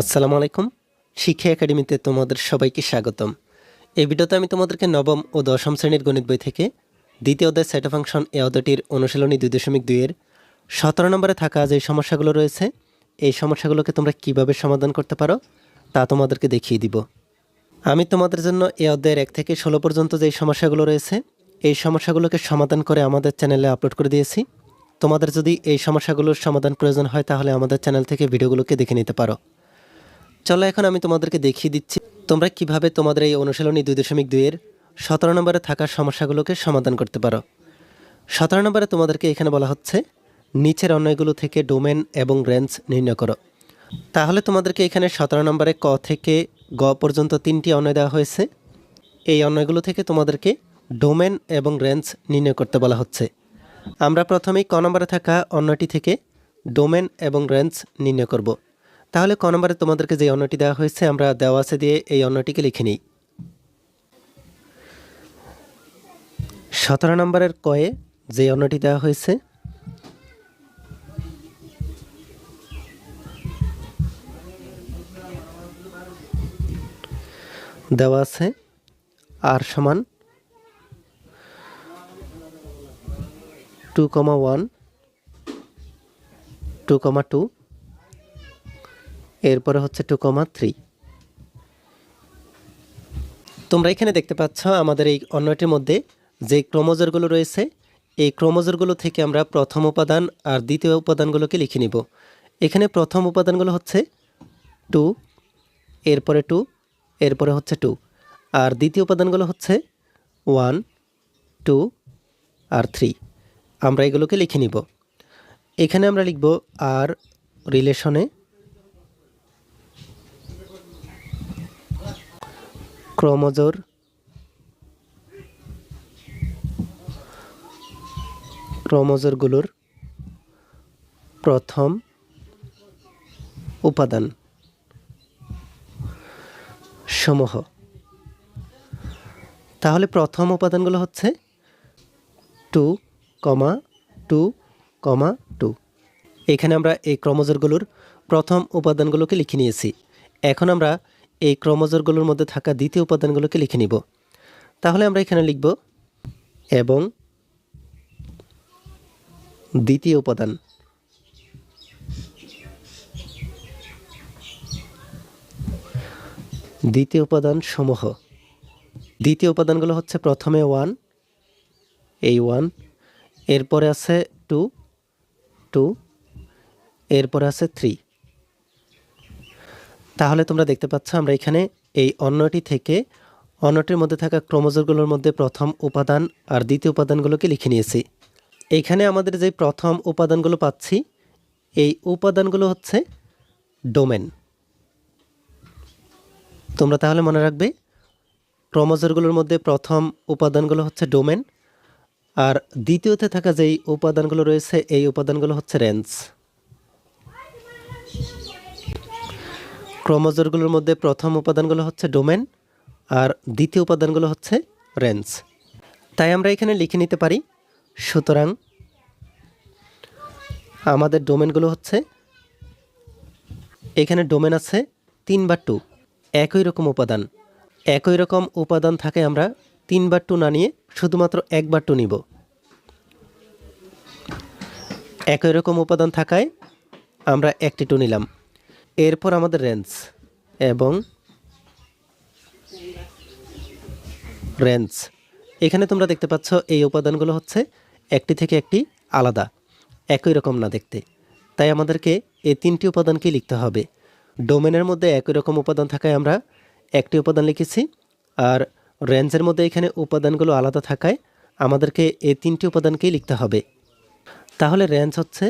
আসসালামু আলাইকুম। শিক্ষা একাডেমিতে তোমাদের সবাইকে স্বাগতম। এই ভিডিওতে আমি তোমাদেরকে নবম ও দশম শ্রেণির গণিত বই থেকে দ্বিতীয় অধ্যায় সেট ফাংশন এ অধ্যায়টির অনুশীলনী দুই দশমিক দুইয়ের সতেরো নম্বরে থাকা যে সমস্যাগুলো রয়েছে, এই সমস্যাগুলোকে তোমরা কীভাবে সমাধান করতে পারো তা তোমাদেরকে দেখিয়ে দিব। আমি তোমাদের জন্য এই অধ্যায়ের এক থেকে ষোলো পর্যন্ত যে সমস্যাগুলো রয়েছে, এই সমস্যাগুলোকে সমাধান করে আমাদের চ্যানেলে আপলোড করে দিয়েছি। তোমাদের যদি এই সমস্যাগুলোর সমাধান প্রয়োজন হয়, তাহলে আমাদের চ্যানেল থেকে ভিডিওগুলোকে দেখে নিতে পারো। চলো এখন আমি তোমাদেরকে দেখিয়ে দিচ্ছি তোমরা কীভাবে তোমাদের এই অনুশীলনী দুই দশমিক দুইয়ের সতেরো নম্বরে থাকা সমস্যাগুলোকে সমাধান করতে পারো। সতেরো নম্বরে তোমাদেরকে এখানে বলা হচ্ছে, নিচের অন্যয়গুলো থেকে ডোমেন এবং রেঞ্জ নির্ণয় করো। তাহলে তোমাদেরকে এখানে সতেরো নম্বরে ক থেকে গ পর্যন্ত তিনটি অন্যয় দেওয়া হয়েছে। এই অন্যয়গুলো থেকে তোমাদেরকে ডোমেন এবং রেঞ্জ নির্ণয় করতে বলা হচ্ছে। আমরা প্রথমেই ক নম্বরে থাকা অন্যটি থেকে ডোমেন এবং রেঞ্জ নির্ণয় করব। তাহলে ক নম্বরে তোমাদেরকে যে অন্যটি দেওয়া হয়েছে, আমরা দেওয়া আছে দিয়ে এই অন্যটিকে লিখে নিই। সতেরো নম্বরের কয়ে যে অন্যটি দেওয়া হয়েছে, দেওয়া আছে আর সমান two comma one two comma two এরপরে হচ্ছে টু কমা থ্রি তোমরা এখানে দেখতে পাচ্ছ আমাদের এই অন্যটির মধ্যে যে ক্রোমোজোরগুলো রয়েছে, এই ক্রোমোজোরগুলো থেকে আমরা প্রথম উপাদান আর দ্বিতীয় উপাদানগুলোকে লিখে নিব। এখানে প্রথম উপাদানগুলো হচ্ছে টু এরপরে টু এরপরে হচ্ছে টু আর দ্বিতীয় উপাদানগুলো হচ্ছে ওয়ান টু আর থ্রি আমরা এগুলোকে লিখে নিব। এখানে আমরা লিখব আর রিলেশনে ক্রোমোজোর? ক্রোমোজোরগুলোর প্রথম উপাদান সমূহ। তাহলে প্রথম উপাদানগুলো হচ্ছে two comma two comma two. এখানে আমরা এই ক্রোমোজোরগুলোর প্রথম উপাদানগুলোকে লিখে নিয়েছি। এখন আমরা এই ক্রোমোজোরগুলোর মধ্যে থাকা দ্বিতীয় উপাদানগুলোকে লিখে নিব। তাহলে আমরা এখানে লিখব এবং দ্বিতীয় উপাদান। দ্বিতীয় উপাদান সমূহ। দ্বিতীয় উপাদানগুলো হচ্ছে প্রথমে ওয়ান এই ওয়ান এরপরে আছে টু টু এরপরে আছে থ্রি তাহলে তোমরা দেখতে পাচ্ছ আমরা এখানে এই অন্যটি থেকে অন্যটির মধ্যে থাকা ক্রোমোজোরগুলোর মধ্যে প্রথম উপাদান আর দ্বিতীয় উপাদানগুলোকে লিখে নিয়েছি। এখানে আমাদের যে প্রথম উপাদানগুলো পাচ্ছি, এই উপাদানগুলো হচ্ছে ডোমেন। তোমরা তাহলে মনে রাখবে ক্রোমোজোরগুলোর মধ্যে প্রথম উপাদানগুলো হচ্ছে ডোমেন, আর দ্বিতীয়তে থাকা যেই উপাদানগুলো রয়েছে, এই উপাদানগুলো হচ্ছে রেঞ্জ। ক্রোমোজোরগুলোর মধ্যে প্রথম উপাদানগুলো হচ্ছে ডোমেন আর দ্বিতীয় উপাদানগুলো হচ্ছে রেঞ্জ। তাই আমরা এখানে লিখে নিতে পারি, সুতরাং আমাদের ডোমেনগুলো হচ্ছে, এখানে ডোমেন আছে তিন বা টু, একই রকম উপাদান। একই রকম উপাদান থাকে আমরা তিনবার টু না নিয়ে শুধুমাত্র একবার টু নিব। একই রকম উপাদান থাকায় আমরা একটি টু নিলাম। এরপর আমাদের রেঞ্জ এবং রেঞ্জ। এখানে তোমরা দেখতে পাচ্ছ এই উপাদানগুলো হচ্ছে একটি থেকে একটি আলাদা, একই রকম না দেখতে। তাই আমাদেরকে এই তিনটি উপাদানকেই লিখতে হবে। ডোমেনের মধ্যে একই রকম উপাদান থাকায় আমরা একটি উপাদান লিখেছি আর রেঞ্জের মধ্যে এখানে উপাদানগুলো আলাদা থাকায় আমাদেরকে এই তিনটি উপাদানকেই লিখতে হবে। তাহলে রেঞ্জ হচ্ছে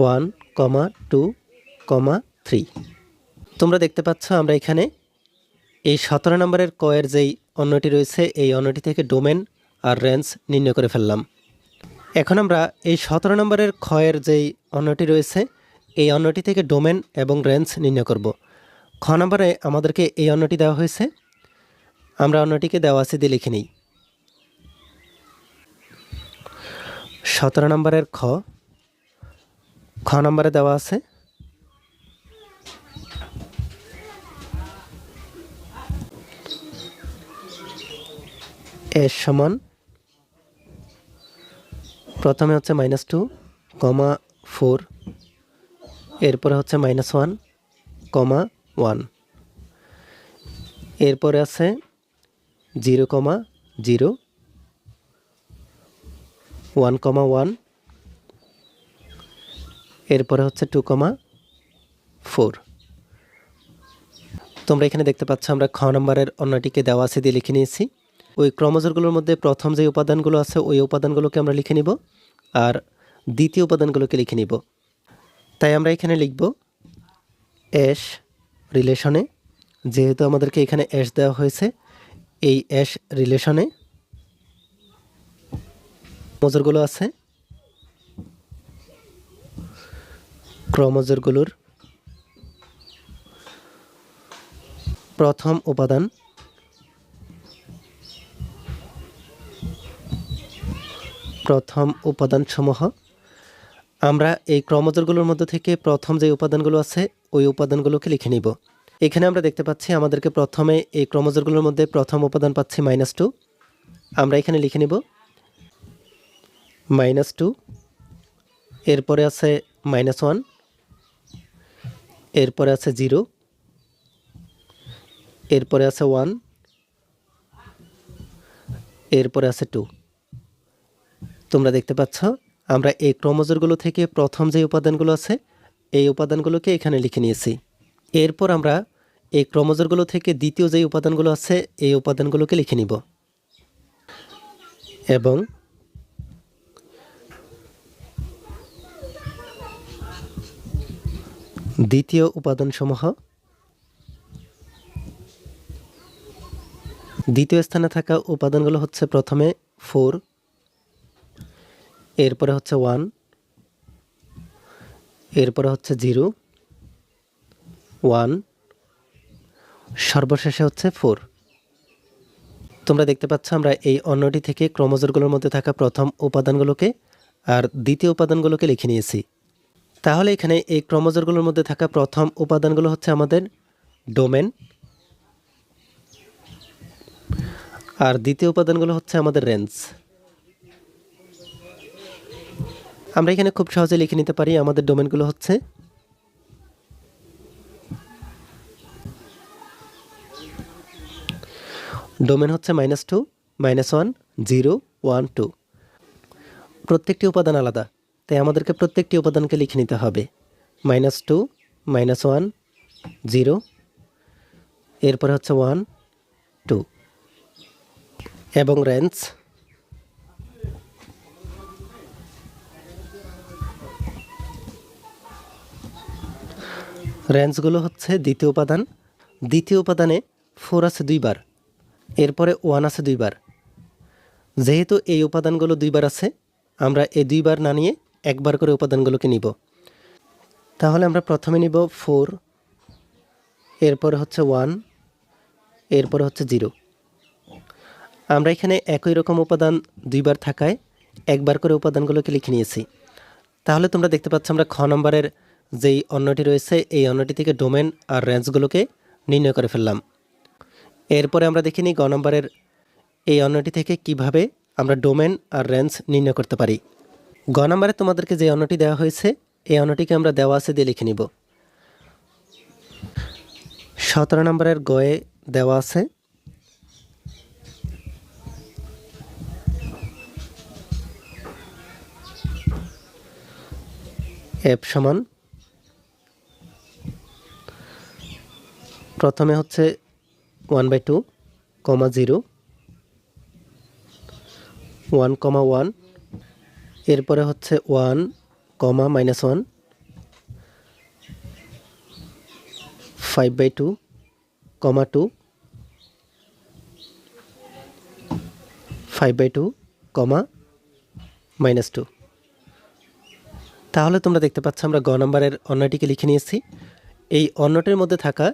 one comma two comma three. তোমরা দেখতে পাচ্ছ আমরা এখানে এই সতেরো নম্বরের কয়ের যেই অন্যটি রয়েছে, এই অন্যটি থেকে ডোমেন আর রেঞ্জ নির্ণয় করে ফেললাম। এখন আমরা এই সতেরো নম্বরের ক্ষয়ের যেই অন্যটি রয়েছে, এই অন্যটি থেকে ডোমেন এবং রেঞ্জ নির্ণয় করব। খ নম্বরে আমাদেরকে এই অন্যটি দেওয়া হয়েছে। আমরা অন্যটিকে দেওয়া আছে দিয়ে লিখে নিই। সতেরো নম্বরের খ খ নম্বরে দেওয়া আছে। এস সমান প্রথমে হচ্ছে মাইনাস টু কমা ফোর এরপরে হচ্ছে মাইনাস ওয়ান কমা ওয়ান এরপরে আছে zero comma zero one comma one এরপরে হচ্ছে টু কমা ফোর তোমরা এখানে দেখতে পাচ্ছ আমরা খ নম্বরের অন্যটিকে দেওয়া আছে দিয়ে লিখে নিয়েছি। ওই ক্রমজোরগুলোর মধ্যে প্রথম যে উপাদানগুলো আছে, ওই উপাদানগুলোকে আমরা লিখে নিব আর দ্বিতীয় উপাদানগুলোকে লিখে নিব। তাই আমরা এখানে লিখব এস রিলেশনে যেহেতু আমাদেরকে এখানে এস দেওয়া হয়েছে, এই এস রিলেশনে মজুরগুলো আছে ক্রমজোরগুলোর প্রথম উপাদান প্রথম উপাদানসমূহ। আমরা এই ক্রমজোরগুলোর মধ্যে থেকে প্রথম যে উপাদানগুলো আছে, ওই উপাদানগুলোকে লিখে নিব। এখানে আমরা দেখতে পাচ্ছি আমাদেরকে প্রথমে এই ক্রমজোরগুলোর মধ্যে প্রথম উপাদান পাচ্ছি মাইনাস টু আমরা এখানে লিখে নিব মাইনাস টু এরপরে আছে মাইনাস ওয়ান এরপরে আছে জিরো। এরপরে আছে ওয়ান। এরপরে আছে টু। তোমরা দেখতে পাচ্ছ, আমরা এই ক্রমজোরগুলো থেকে প্রথম যে উপাদানগুলো আছে, এই উপাদানগুলোকে এখানে লিখে নিয়েছি। এরপর আমরা এই ক্রমজোরগুলো থেকে দ্বিতীয় যে উপাদানগুলো আছে, এই উপাদানগুলোকে লিখে নিব। এবং দ্বিতীয় উপাদানসমূহ। দ্বিতীয় স্থানে থাকা উপাদানগুলো হচ্ছে প্রথমে ফোর, এরপরে হচ্ছে ওয়ান, এরপরে হচ্ছে জিরো, ওয়ান, সর্বশেষে হচ্ছে ফোর। তোমরা দেখতে পাচ্ছ আমরা এই অন্যটি থেকে ক্রমজোরগুলোর মধ্যে থাকা প্রথম উপাদানগুলোকে আর দ্বিতীয় উপাদানগুলোকে লিখে নিয়েছি। তাহলে এখানে এই ক্রমজোরগুলোর মধ্যে থাকা প্রথম উপাদানগুলো হচ্ছে আমাদের ডোমেন। আর দ্বিতীয় উপাদানগুলো হচ্ছে আমাদের রেঞ্জ। আমরা এখানে খুব সহজে লিখে নিতে পারি আমাদের ডোমেনগুলো হচ্ছে ডোমেন হচ্ছে minus two, minus one, zero, one, two. প্রত্যেকটি উপাদান আলাদা। তাই আমাদেরকে প্রত্যেকটি উপাদানকে লিখে নিতে হবে। Minus two, minus one, zero. এরপরে হচ্ছে ওয়ান, টু। এবং রেঞ্জ। রেঞ্জগুলো হচ্ছে দ্বিতীয় উপাদান। দ্বিতীয় উপাদানে ফোর আছে দুইবার। এরপরে ওয়ান আছে দুইবার। যেহেতু এই উপাদানগুলো দুইবার আছে, আমরা এই দুইবার না নিয়ে একবার করে উপাদানগুলোকে নিব। তাহলে আমরা প্রথমে নিব ফোর, এরপরে হচ্ছে ওয়ান, এরপরে হচ্ছে জিরো। আমরা এখানে একই রকম উপাদান দুইবার থাকায় একবার করে উপাদানগুলোকে লিখে নিয়েছি। তাহলে তোমরা দেখতে পাচ্ছ আমরা খ নম্বরের যেই অন্যটি রয়েছে, এই অন্যটি থেকে ডোমেন আর রেঞ্জগুলোকে নির্ণয় করে ফেললাম। এরপরে আমরা দেখে নিই গ নম্বরের এই অন্যটি থেকে কীভাবে আমরা ডোমেন আর রেঞ্জ নির্ণয় করতে পারি। গ নম্বরে তোমাদেরকে যে অন্যটি দেওয়া হয়েছে, এই অন্যটিকে আমরা দেওয়া আছে দিয়ে লিখে নিব। সতেরো নম্বরের গয়ে দেওয়া আছে এফ সমান। প্রথমে হচ্ছে one by two, comma zero. One comma one. এরপরে হচ্ছে one comma minus one five by two comma two five by two comma minus two. তাহলে তোমরা দেখতে পাচ্ছ আমরা গ নম্বরের অন্যটিকে লিখে নিয়েছি। এই অন্যটির মধ্যে থাকা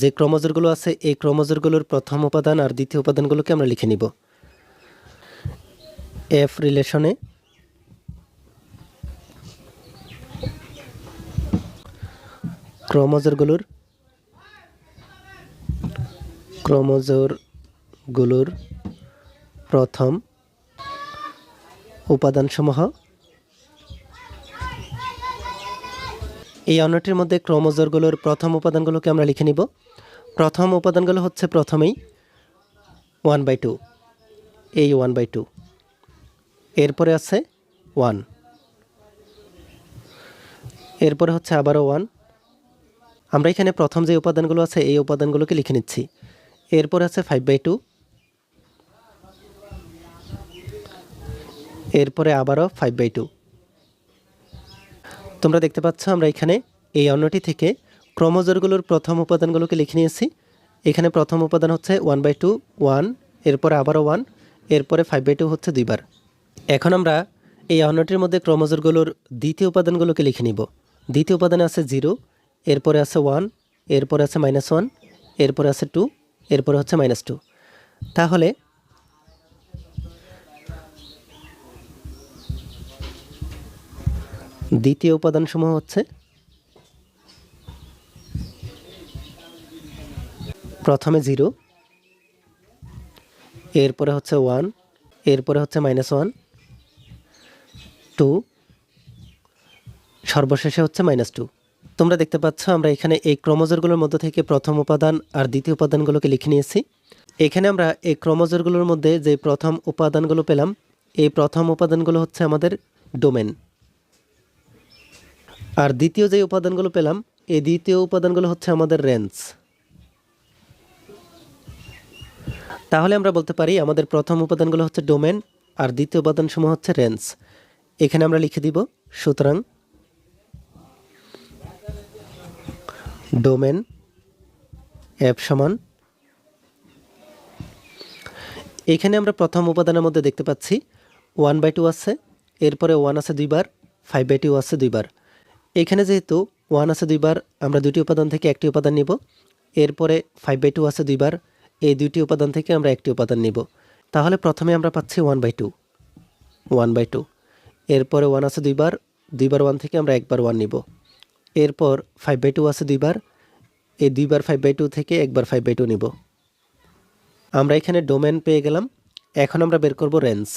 যে ক্রমজোরগুলো আছে, এই ক্রমজোরগুলোর প্রথম উপাদান আর দ্বিতীয় উপাদানগুলোকে আমরা লিখে নিব। এফ রিলেশনে ক্রমজোরগুলোর? ক্রমজোরগুলোর প্রথম উপাদানসমূহ। এই অন্যটির মধ্যে ক্রোমোজোরগুলোর প্রথম উপাদানগুলোকে আমরা লিখে নিব। প্রথম উপাদানগুলো হচ্ছে প্রথমেই ওয়ান বাই টু। এই ওয়ান বাই টু। এরপরে আছে ওয়ান। এরপরে হচ্ছে আবারও ওয়ান। আমরা এখানে প্রথম যে উপাদানগুলো আছে, এই উপাদানগুলোকে লিখে নিচ্ছি। এরপর আছে ফাইভ বাই টু এরপরে আবারও ফাইভ বাই টু তোমরা দেখতে পাচ্ছ, আমরা এখানে এই অন্যটি থেকে ক্রমজোরগুলোর প্রথম উপাদানগুলোকে লিখে নিয়েছি। এখানে প্রথম উপাদান হচ্ছে ওয়ান বাই টু ওয়ান এরপরে আবারও ওয়ান এরপরে ফাইভ বাই টু হচ্ছে দুইবার। এখন আমরা এই অন্যটির মধ্যে ক্রমজোরগুলোর দ্বিতীয় উপাদানগুলোকে লিখে নিব। দ্বিতীয় উপাদানে আছে জিরো এরপরে আছে ওয়ান, এরপরে আছে মাইনাস ওয়ান এরপরে আছে টু এরপরে হচ্ছে মাইনাস টু তাহলে দ্বিতীয় উপাদানসমূহ হচ্ছে প্রথমে জিরো এরপরে হচ্ছে ওয়ান এরপরে হচ্ছে মাইনাস ওয়ান টু সর্বশেষে হচ্ছে মাইনাস টু তোমরা দেখতে পাচ্ছ, আমরা এখানে এই ক্রমজোরগুলোর মধ্যে থেকে প্রথম উপাদান আর দ্বিতীয় উপাদানগুলোকে লিখে নিয়েছি। এখানে আমরা এই ক্রমজোরগুলোর মধ্যে যে প্রথম উপাদানগুলো পেলাম, এই প্রথম উপাদানগুলো হচ্ছে আমাদের ডোমেন। আর দ্বিতীয় যে উপাদানগুলো পেলাম, এই দ্বিতীয় উপাদানগুলো হচ্ছে আমাদের রেঞ্জ। তাহলে আমরা বলতে পারি, আমাদের প্রথম উপাদানগুলো হচ্ছে ডোমেন আর দ্বিতীয় উপাদানসমূহ হচ্ছে রেঞ্জ। এখানে আমরা লিখে দিব, সুতরাং ডোমেন অ্যাপ সমান। এখানে আমরা প্রথম উপাদানের মধ্যে দেখতে পাচ্ছি, ওয়ান বাই টু আছে, এরপরে ওয়ান আছে দুইবার, ফাইভ বাই টু আছে দুইবার। এখানে যেহেতু ওয়ান আছে দুইবার, আমরা দুটি উপাদান থেকে একটি উপাদান নিব, এরপরে ফাইভ বাই টু আছে দুইবার, এই দুইটি উপাদান থেকে আমরা একটি উপাদান নিব। তাহলে প্রথমে আমরা পাচ্ছি one by two, one by two. এরপরে ওয়ান আছে দুইবার দুইবার ওয়ান থেকে আমরা একবার ওয়ান নিব। এরপর ফাইভ বাই টু আছে দুইবার। এই দুইবার ফাইভ বাই টু থেকে একবার ফাইভ বাই টু নিব। আমরা এখানে ডোমেন পেয়ে গেলাম। এখন আমরা বের করব রেঞ্জ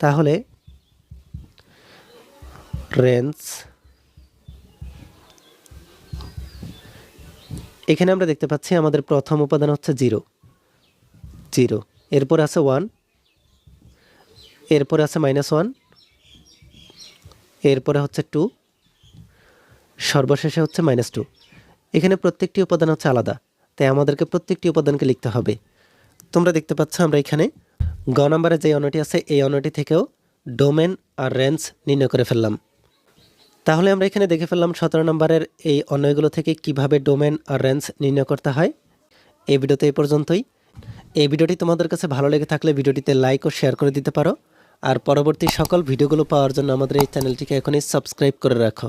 তাহলে রেঞ্জ এখানে আমরা দেখতে পাচ্ছি আমাদের প্রথম উপাদান হচ্ছে জিরো জিরো এরপর আছে ওয়ান এরপরে আছে মাইনাস ওয়ান এরপরে হচ্ছে টু সর্বশেষে হচ্ছে মাইনাস টু এখানে প্রত্যেকটি উপাদান হচ্ছে আলাদা, তাই আমাদেরকে প্রত্যেকটি উপাদানকে লিখতে হবে। তোমরা দেখতে পাচ্ছ আমরা এখানে গ নম্বরে যে অনটি আছে, এই অনটি থেকেও ডোমেন আর রেঞ্জ নির্ণয় করে ফেললাম। তাহলে আমরা এখানে দেখে ফেললাম সতেরো নম্বরের এই অন্যগুলো থেকে কীভাবে ডোমেন আর রেঞ্জ নির্ণয় করতে হয়। এই ভিডিওতে এই পর্যন্তই। এই ভিডিওটি তোমাদের কাছে ভালো লেগে থাকলে ভিডিওটিতে লাইক ও শেয়ার করে দিতে পারো। আর পরবর্তী সকল ভিডিওগুলো পাওয়ার জন্য আমাদের এই চ্যানেলটিকে এখনই সাবস্ক্রাইব করে রাখো।